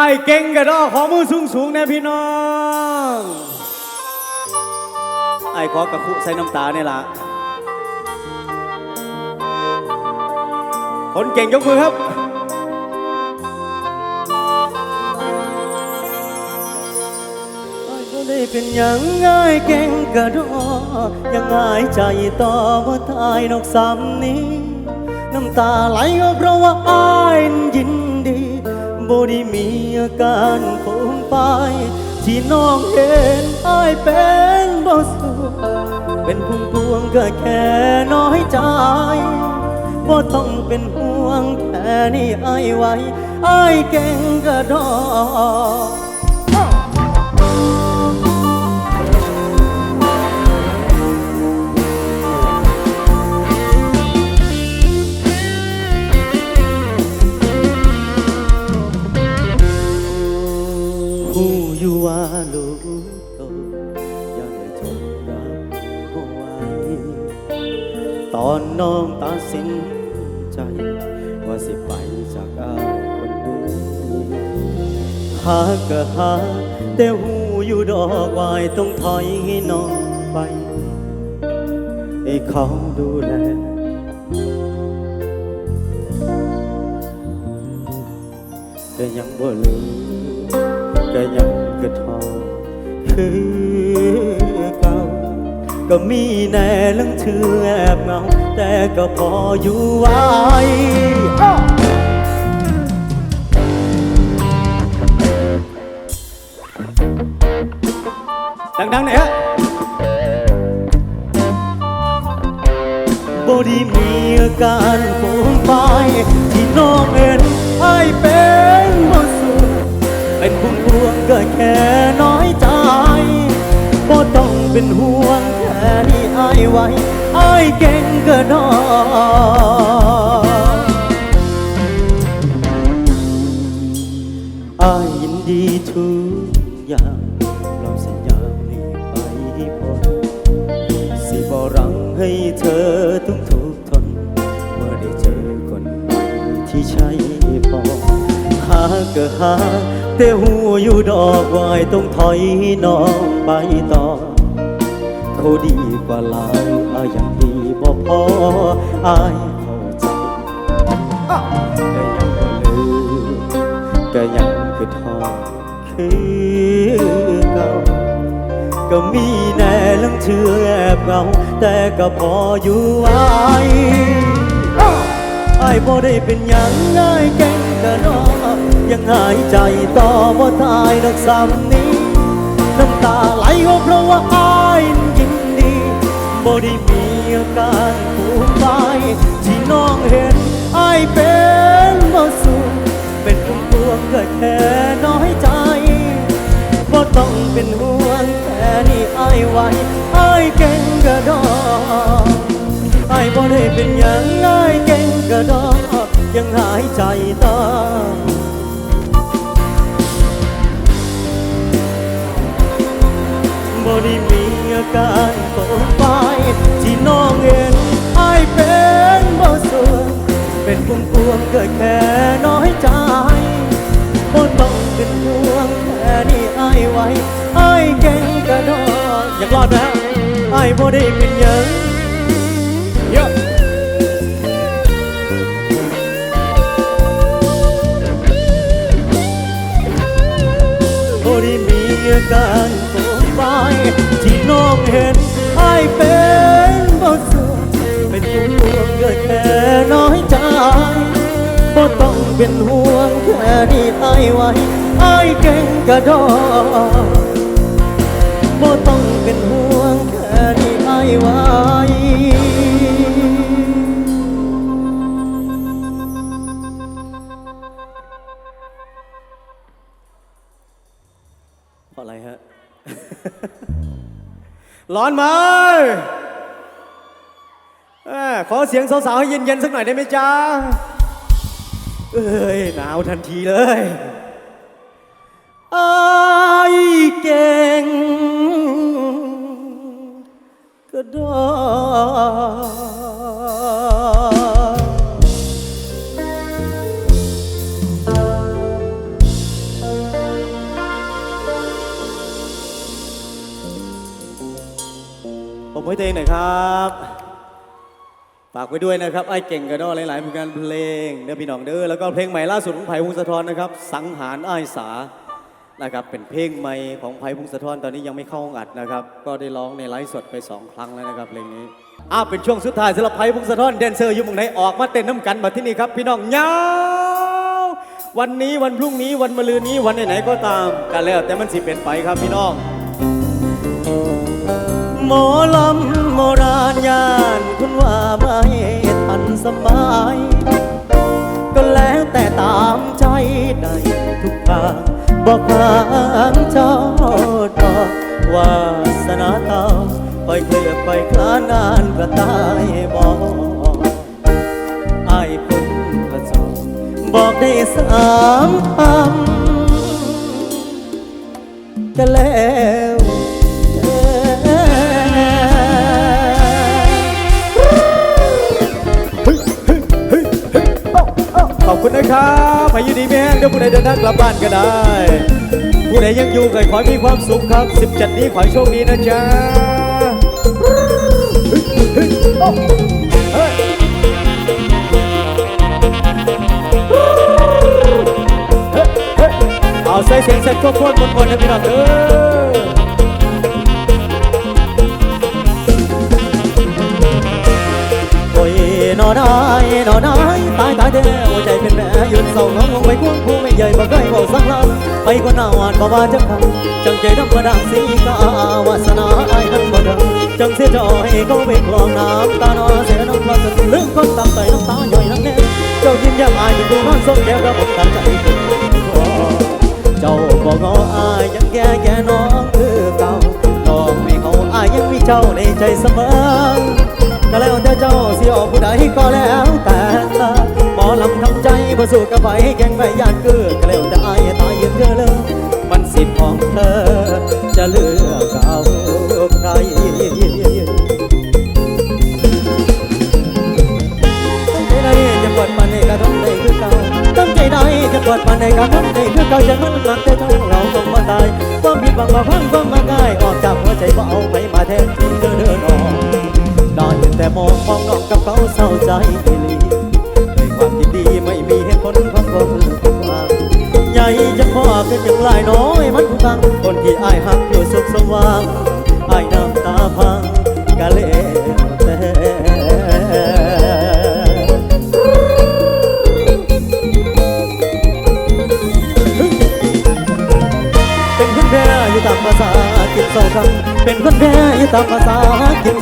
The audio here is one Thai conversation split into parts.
ไอ้เก่งกระดอขอมือสูงสูงนะพี่น้องไอ้ขอกระคุใส่น้ำตาเนี่ยละคนเก่งยกมือครับอ้ายบ่ได้เป็นยังง่ายเก่งกระดอยังง่ายใจต่อว่าตายนอกซ้ำนี้ น้ำตาไหลก็เพราะว่าอ้ายยิน บ่ได้มีอาการฟูมไปที่น้องเห็นอายเป็นบ่สุขเป็นพุ่งพวงก็แค่น้อยใจบ่ต้องเป็นห่วงแค่นี้อายไว้อายเก่งกระดอก อกวายต้องถอยให้น้องไปให้เขาดูแลก็ยังบ่ลืมก็ยังกระทอคือเก่าก็มีแน่เรื่องเชื่อแอบเงา แต่ก็พออยู่ไหว ดังๆหน่อยฮะบ่ได้มีอาการฟูมไฟที่น้องเห็นไอ้ายเป็นบ่สุขเป็นพุ่มพวงก็แค่น้อยใจบ่ต้องเป็นห่วงแค่นี้ไอ้ายไว้ไอ้ายเก่งก็นออายยินดีทุกอย่างเราสัญญาหลี ไปพ้นสิบอรังให้เธอต้องทุกขทน เมื่อได้เจอคนใหม่ที่ใช่พอหาก็หาแต่หูอยู่ดอกวายต้องถอยน้องไปต่อ เขาดีกว่าหลายอาอย่างดีบ่พออาย ก็มีแน่เรื่องเชื่อแอบเงาแต่ก็พออยู่ไหวไอ้ายบ่ได้เป็นหยังง่ายเก่งกะนอยังหายใจต่อบ่ตายดอกซ้ำนี้น้ำตาไหลก็เพราะว่าอ้ายยินดีบ่ได้มีอาการผูกใจที่น้องเห็นอ้ายเป็นบ่สุขเป็นพุ่มพวงก็แค่น้อยใจบ่ต้องเป็นห่วง แค่นี้อายไว้อายเก่งกระดอกอายบ่ได้เป็นหยังอายเก่งกระดอยังหายใจต่อบ่ได้มีอาการโกไปที่น้องเห็นไอายเป็นบ่ส่วนเป็นพวงพวงๆก็แค่น้อยใจ เป็นห่วงแค่นี้ไอายไว้อายเก่งกระโดดอยากรอดนะอายบ่ได้เป็นยังเยอะบ่ได้มีอาการโกรธไปที่น้องเห็นไอายเป็น เป็นห่วงแค่นี้อายไว้อายเก่งกระดดบ่ต้องเป็นห่วงแค่นี้ไอ้ไว้เพราะอะไรฮะ ร้อนไหมขอเสียงสาวๆให้เย็นๆสักหน่อยได้ไหมจ๊ะ เอ้ยหนาวทันทีเลยไอ้เก่งก็ได้ผมไว้เตงหน่อยครับ ฝากไว้ด้วยนะครับไอ้เก่งกระดอหลายๆผลงานเพลงเด้อพี่น้องเด้อแล้วก็เพลงใหม่ล่าสุดของไผ่พงศธรนะครับ สังหารไอ้สานะครับเป็นเพลงใหม่ของไผ่พงศธรตอนนี้ยังไม่เข้าห้องอัดนะครับ ก็ได้ร้องในไลฟ์สดไปสองครั้งแล้วนะครับเพลงนี้อ้าเป็นช่วงสุดท้ายสำหรับไผ่พงศธรแดนเซอร์อยู่เมืองไหนออกมาเต้นน้ำกันมาที่นี่ครับพี่น้องยาววันนี้วันพรุ่งนี้วันมะรืนนี้วันไหนๆก็ตามกันแล้วแต่มันสิเป็นไปครับพี่น้อง หมอลำโมราณยานคุณว่าไม่ทันสมัยก็แล้วแต่ตามใจได้ทุกทางบอกทางเจ้าดอกวาสนาเตาไปเคลือไปคลานานกระต่ายบอกไอ้ายคนกระจกบอกได้สามคำก็แล้ว คุณนะครับไปอยู่ดีแม่เดี๋ยวผู้ใดเดินทางกลับบ้านก็ได้ ผู้ใดยังอยู่ก็ขอมีความสุขครับ 17 นี้ขอโชคดีนะจ๊ะเอาใส่เสียงเสร็จก็โคตรมนๆนะพี่น้องเออ นอนายนอนายตายตายเด้อหัวใจเป็นแม่ยืนเศร้าน้องลงไปควงคู่ไม่ใหญ่บ่เคยบอกสักลำไปคนหน้าหวานบ่ว่าจะคำจังใจธรรมดาสีกาวาสนาไอ้นั้นบ่เดิม จังเจ้าเสียอยน้ำแน่เจ้ายิ้มแย้มอายอยู่ดูนอนส่งแก้วผู้ใดก็แล้วแต่หมอลำทำใจบ่สู้กับไปแก่งไปยานเกือก็แล้วแต่อายตายยืนเรือเลยมันสิทธิ์ของเธอ จะเลือกเอาใครตั้งใจใดจะกดปันในกระทำได้คือเก่าตั้งใจใดจะกดปันในกระทำได้คือเก่าจะมันหลักแต่เจ้าเราต้องมาตายความผิดบางมาพังความมาง่ายออกจากหัวใจบ่เอาไปมาแทนเธอเดินออก นอนแต่มองมองน้องกับเขาเศร้าใจทีลีด้วยความยินดีไม่มีเหตุผลของคนทุกว่าใหญ่จะพ่อเป็นอย่างไรน้อยมันผู้ฟังคนที่อายหักอยู่สุขสว่าง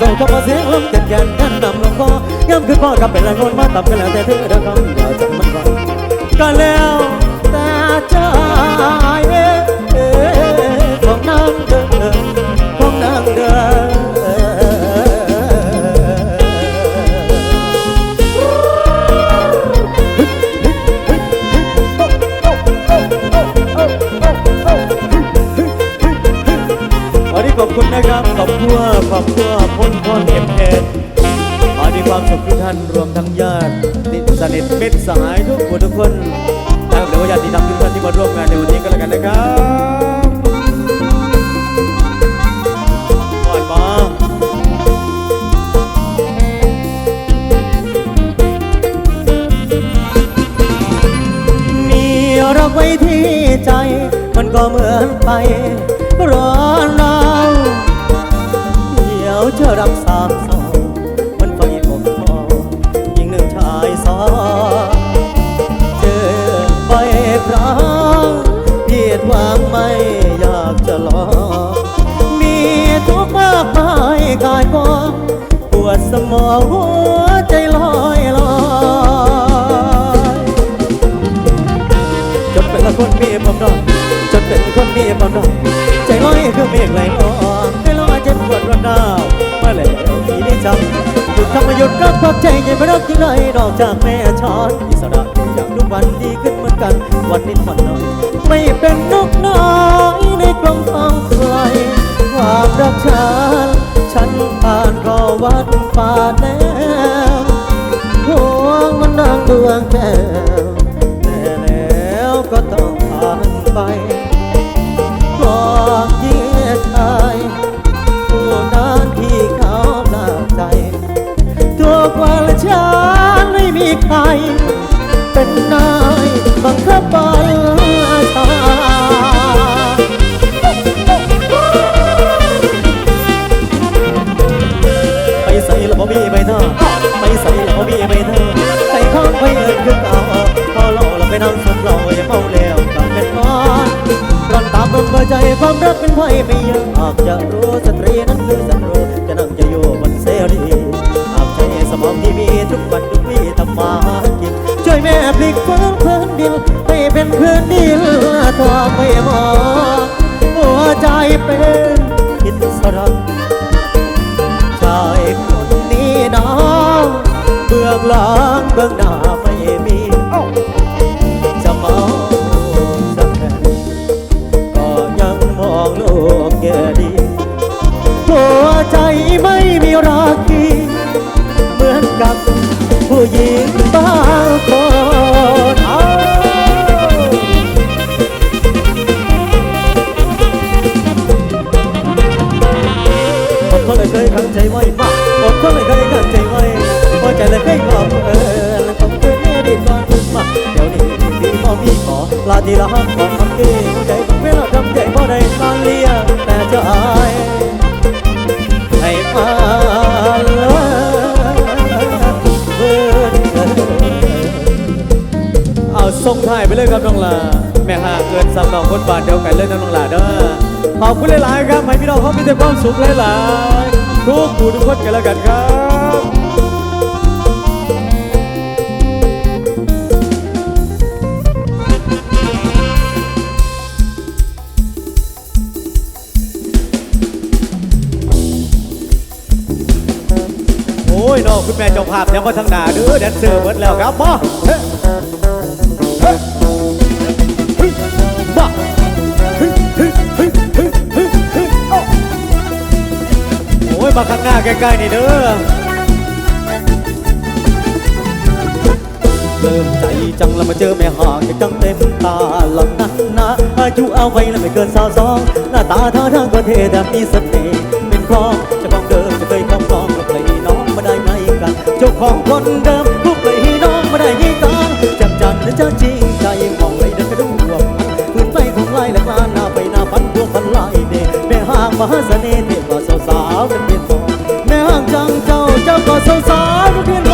กินโซคำมาเสียงลมเต็มแก่นกันนำลงคอย้ำคืนพ่อกับเป็นแรงคนมาตับกันแล้วแต่เธอ ครั้งผิดหวังไม่อยากจะลอง มีทุกข์มากมายกายกองปวดสมองหัวใจลอยลอยจนเป็นคนมีความรักจนเป็นคนมีความรักใจลอยคือเมฆไหลลอยไม่ลอยเจ็บปวดร้อนหนาวมาแล้วที่ได้จำหยุดทำมาหยุดรักพักใจยังไม่รักที่ไหนอกจากแม่ช้อนอิสระอยากทุกวันดีขึ้นเหมือน กัน วันนิดวันหน่อย ไม่เป็นนกน้อยในกลมทองไกลความรักฉันฉันผ่านรอวัดป่าแล้วห่วงมันนางดวงแก้ว ลาที่รักบอกคำเดียวใจบางเวลาทำใจบ่ได้ตอเลียงแต่จะอายให้มาเอาส่งถ่ายไปเลยครับน้องลาแม่หาเกินสำนองคนบาทเดียวกันเลยนน้องลาเด้อขอบคุณหลายๆครับให้พี่น้องพ่ามีแต่ความสุขหลายๆทุกผู้ทุกคนกันแล้วกันครับ แม่เจ้าภาพเดี๋ยวมาทางหน้าเด้อแดนเซอร์เบิดแล้วครับบ่บ่โอ้ยมาข้างหน้าใกล้ๆนี่เด้อเริ่มใจจังแล้วมาเจอแม่หากจังเต็มตาหลังนั้นนะอายุเอาไว้แล้วไม่เกินสาวสองหน้าตาท่าทางก็เท่แต่มีเสน่ห์เป็นครองจะต้องเดิน จ้าของคนเดิมผู้ไปให้น้องมาได้ยี่ตางจำจันและเจ้าจริงใจมองไลยเดินกระดุมรวมพื้นไฟของไล่และกลานหน้าไปหน้าพันพวงพันไล่เดแม่ห้างมหาเสน่ห์เดทพสาวสาวเป็นเพียนทองแม่ห้างจังเจ้าเจ้าก็สาวสาวเป็นเพียนทอง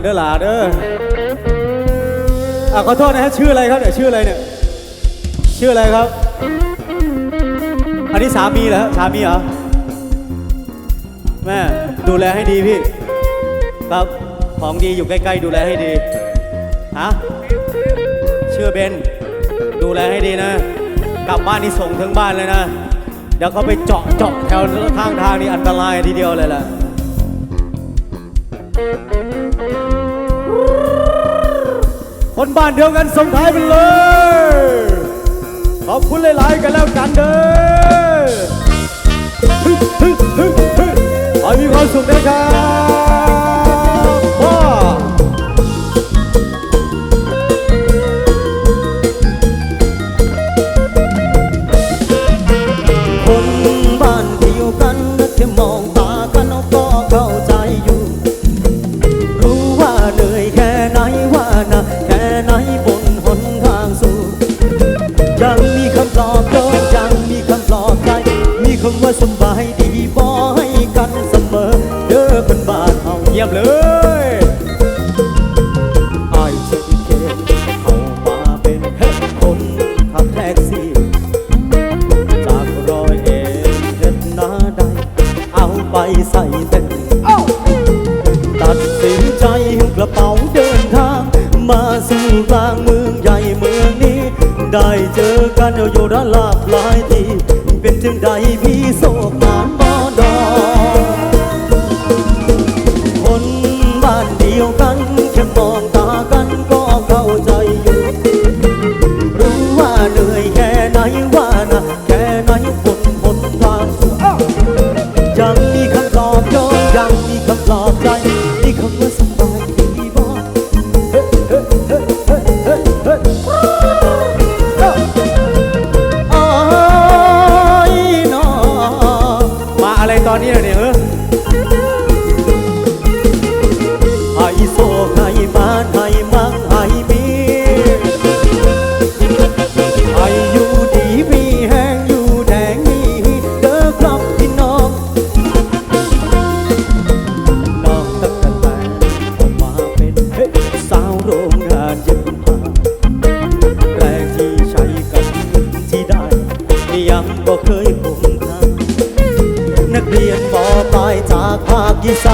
กันเด้อหลาเด้ออะขอโทษนะฮะชื่ออะไรครับเนี่ยชื่ออะไรเนี่ยชื่ออะไรครับ อันนี้สามีเหรอสามีเหรอแม่ดูแลให้ดีพี่ครับของดีอยู่ใกล้ๆดูแลให้ดีฮะชื่อเบนดูแลให้ดีนะ กลับบ้านนี่ส่งถึงบ้านเลยนะเดี๋ยวเขาไปเจาะเจาะแถวข้างทางนี่อันตรายทีเดียวเลยล่ะ คนบ้านเดียวกันส่งท้ายไปเลย ขอบคุณหลายๆกันแล้วกันเด้อฮึฮึฮึฮึขอให้มีความสุขนะครับพ่อคนบ้านเดียวกันแค่มองตากันก็เข้าใจอยู่ รู้ว่าเหนื่อยแค่ไหนว่านัก เฮา เยี่ยมเลย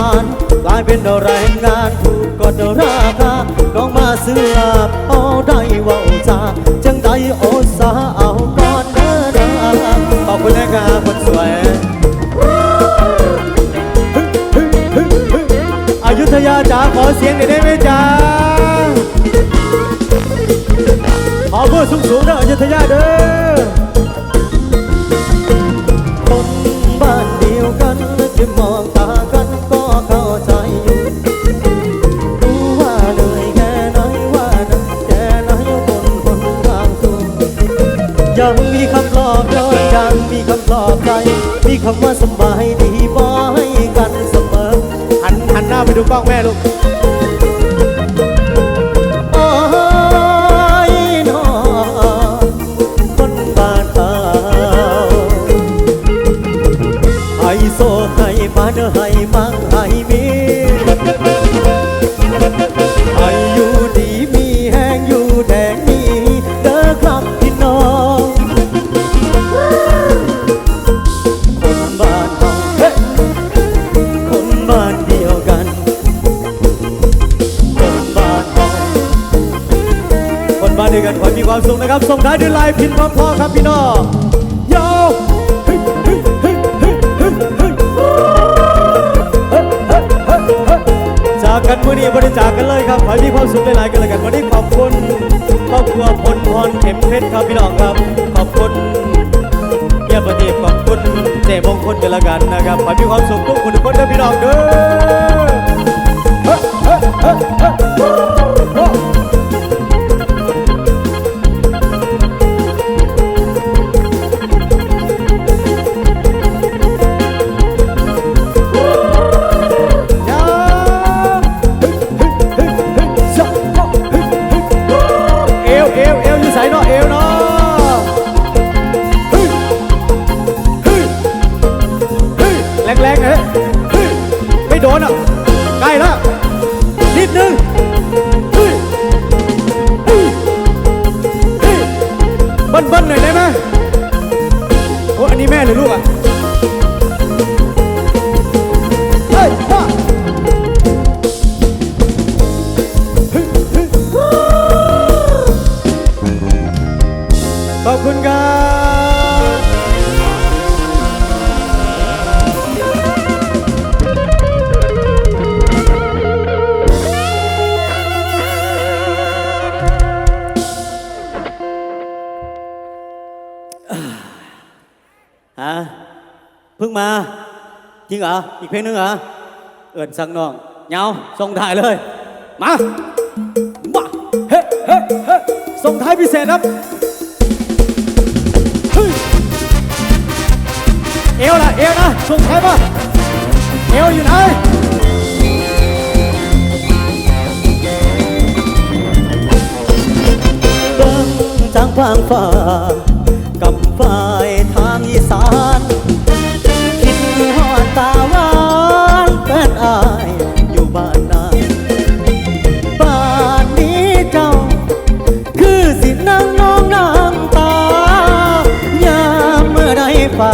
านกลายเป็นแรงงานถูกกดราคาน้องมาซื้อลาบเอาได้ว่าจาจังใดโอสาเอาก่อนเด้อขอบคุณนะครับคนสวยอยุธยาจ๋าขอเสียงหน่อยได้ไหมจ๋าขอพูดสูงๆนะอายุธยาเด้อ ยังมีคำปลอบโยนยังมีคำปลอบใจ มีคำว่าสบายดีบอให้กันเสมอ หันหันหน้าไปดูกล้องแม่ลูกโอ้ยน้อคนบ้านเฮาให้โซให้มาเนอให้มัง ครับส่งท้ายด้วยลายพินพร้อมๆครับพี่น้องโยเฮ้เฮ้เฮ้เฮ้เฮ้เฮ้จากกันมื่อนี้บริจาคกันเลยครับขอให้มีความสุขหลายๆกันเลยกันวันนี้ขอบคุณครอบครัวพลพรเข็มเพชรครับพี่น้องครับ ขอบคุณเยี่ยมประทีขอบคุณเจมงคลกันละกันนะครับขอให้มีความสุขทุกคนทุกคนเด้อพี่น้องเด้อ ฮะเพิ่งมาจริงเหรออีกเพลงนึงเหรอเอิญสังน้องเงาส่งถ่ายเลย มามาเฮ้เฮ้เฮส่งท้ายพิเศษครับเอวนะเอวนะส่งท้ายมาเอวอยู่ไหนเบิ้งทางพางฟ้ากำไฟทา สานคิดหอดตาวานเกินอายอยู่บ้านนาบ้านนี้เจ้า คือสินั่งน้องน้งตายามเมื่อใดฝ่า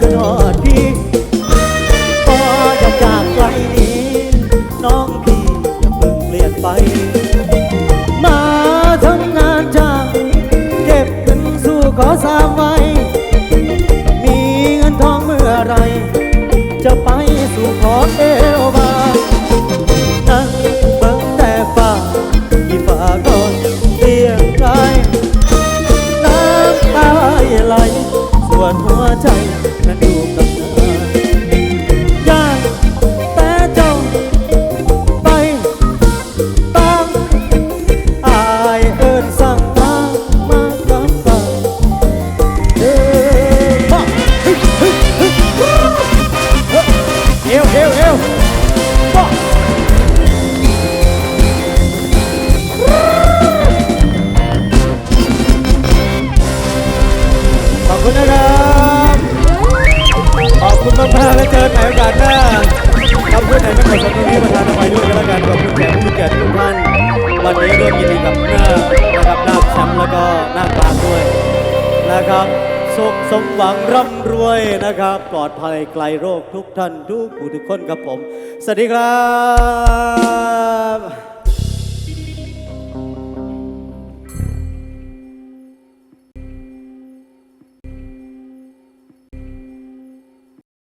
กระนอดพี่พอจะจากไกลนี้ น้องพี่อย่าเพิ่งเปลี่ยนไป มาทำงานจ้างเก็บเงินสู้ขอสามไว้ มีเงินทองเมื่อไร จะไปสู่ขอเอวบา ครับ ปลอดภัยไกลโรคทุกท่านทุกผู้ทุกคนครับผม สวัสดีครับ